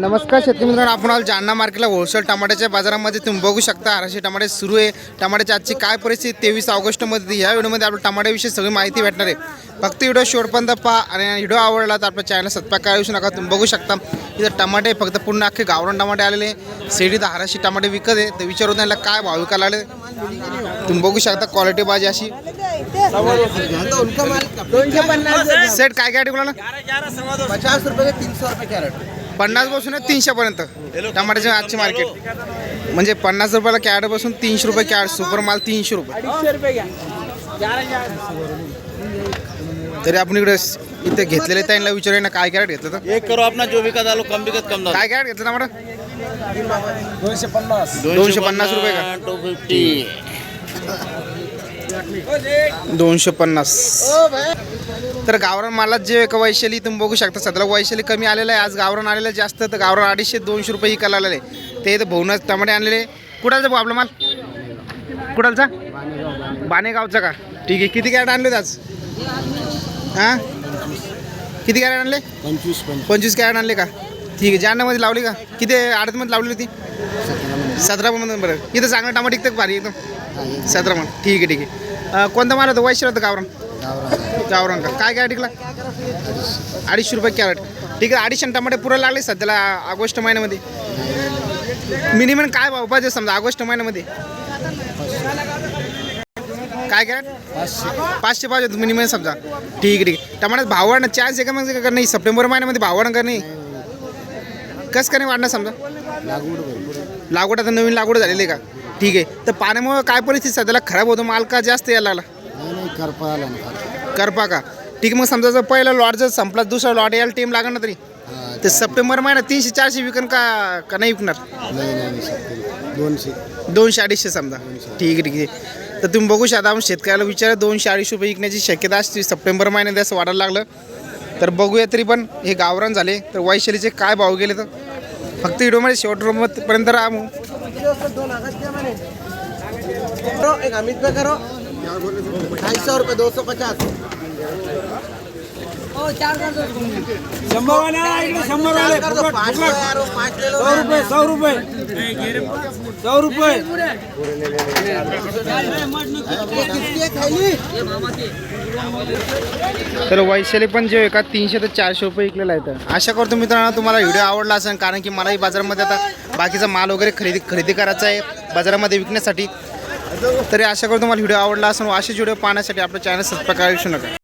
नमस्कार शेतकरी मित्रांनो आपण आज जालना मार्केटला होलसेल टमाट्याच्या बाजारामध्ये तुम्ही बघू शकता. आराशे टमाटे सुरू आहे. टमाट्याची आजची काय परिस्थिती? तेवीस ऑगस्टमध्ये या व्हिडिओमध्ये आपल्या टमाट्याविषयी सगळी माहिती भेटणार आहे. फक्त व्हिडिओ शेवटपर्यंत पहा आणि व्हिडिओ आवडला तर आपल्या चॅनल सबस्क्राईब करायला विसरू नका. तुम्ही बघू शकता इथं टमाटे फक्त पूर्ण अख्खे गावरान टमाटे आलेले सेडीत हाराशी टमाटे विकत आहे. तर विचारून त्यांना काय भाव विकायला आले तुम्ही बघू शकता क्वालिटी बाजी अशी. सेट काय काय टिकला पचास रुपये तीन सौ रुपये कॅरेट? पन्नासपासून तीनशे पर्यंत. टमाट्याचे आजचे मार्केट म्हणजे पन्नास रुपयाला कॅरेटपासून तीनशे रुपये कॅरेट सुपर माल तीनशे रुपये. तरी आपण इकडे इथे घेतलेले त्यांना विचारूया ना काय कॅरेट घेतलं तर. एक करो अपना जो बिकत आलो कम बिकत कम काय कॅरेट घेतलं टमाटर दोनशे पन्नास. दोनशे पन्नास रुपये का? Two fifty. दोनशे पन्नास. तर गावरान मालात जे एक वैशाली तुम्ही बघू शकता सध्याला वैशाली कमी आलेलं आहे. आज गावरान आलेलं जास्त तर गावरान अडीचशे दोनशे रुपये विकायला आलेले. ते इथं भाऊनच टमाटे आणलेले कुठालचा भाऊ आपला माल? कुठालचा बाणेगावचा का? ठीक आहे. किती कॅरेट आणले आज? हां? किती कॅरेट आणले? पंचवीस. पंचवीस कॅरेट आणले का? ठीक आहे. जालनामध्ये लावली का? किती आडतमध्ये लावली होती? सतरा पण बरं. इथं चांगलं टमाटे तर भारी एकदम? सतरा मन ठीक आहे ठीक आहे. कोणता माल होता? वैश्य होतं गावरान? गावरान का? काय काय टिकला? अडीचशे रुपये कॅरेट. ठीक आहे अडीचशे टमाटे पुरा लागले सध्याला ऑगस्ट महिन्यामध्ये. मिनिमम काय भाव? पाहिजे समजा ऑगस्ट महिन्यामध्ये. काय कॅरेट? पाचशे पाहिजे मिनिमम समजा. ठीक आहे ठीक आहे. टमाट्यात भाव वाढणं चान्स आहे का मग नाही सप्टेंबर महिन्यामध्ये भाव वाढणं का नाही? कसं का नाही वाढणार समजा? लागवड आता नवीन लागवड झालेली आहे का? ठीक आहे. तर पाण्यामुळं काय परिस्थिती सध्याला खराब होतो माल का जास्त यायला लागला? करपा का? ठीक आहे मग समजा जर पहिला लॉट जर संपला दुसरा लॉट यायला टाईम लागणार ना तरी? तर सप्टेंबर महिन्यात तीनशे चारशे विकन का का नाही विकणार? दोनशे. दोनशे अडीचशे समजा. ठीक आहे ठीक आहे. तर तुम्ही बघू शकता आपण शेतकऱ्याला विचारा दोनशे अडीचशे रुपये विकण्याची शक्यता असते. सप्टेंबर महिन्यात असं वाढायला लागलं. तर बघूया तरी पण हे गावरान झाले. तर वैशालीचे काय भाव गेले तर? फक्त व्हिडिओमध्ये शेवट पर्यंत राहा मग. एक अमित करो. ढाई सौ रुपये दो सौ पचास. शंभर वाले आ, इकडे शंभर वाले कर दो फुकट, पाँच सौ फुकट. यार वो पाँच ले लो सौ रुपये सौ रुपये. सौ रुपये. ये किसकी है तर वैशाली पण जे आहे का तीनशे ते चारशे रुपये विकलेला आहे तर. आशा करतो मित्रांनो तुम्हाला व्हिडिओ आवडला असेल कारण की मलाही बाजारामध्ये आता बाकीचा माल वगैरे खरेदी खरेदी करायचा आहे बाजारामध्ये विकण्यासाठी. तरी आशा करतो तुम्हाला व्हिडिओ आवडला असेल व असेच व्हिडिओ पाहण्यासाठी आपलं चॅनल सबस्क्राईब करायला विसरू नका.